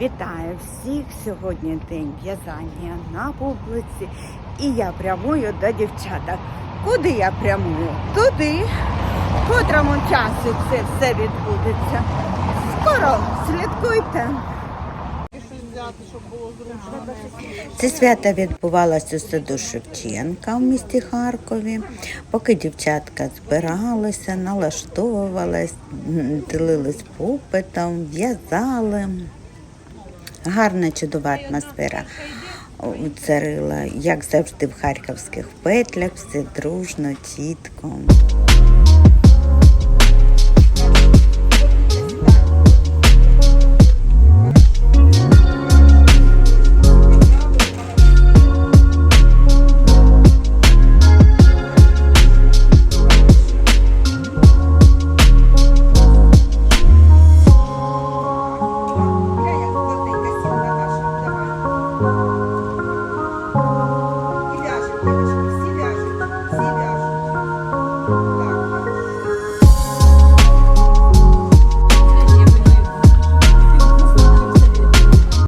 Вітаю всіх! Сьогодні день в'язання на публиці. І я прямую до дівчаток. Куди я прямую? Туди, в котрому часі це все відбудеться. Скоро слідкуйте. Це свято відбувалося у саду Шевченка в місті Харкові. Поки дівчатка збиралися, налаштовувались, м, ділились попитом, в'язали гарна чудова атмосфера царила, як завжди в харківських петлях, все дружно, чітко.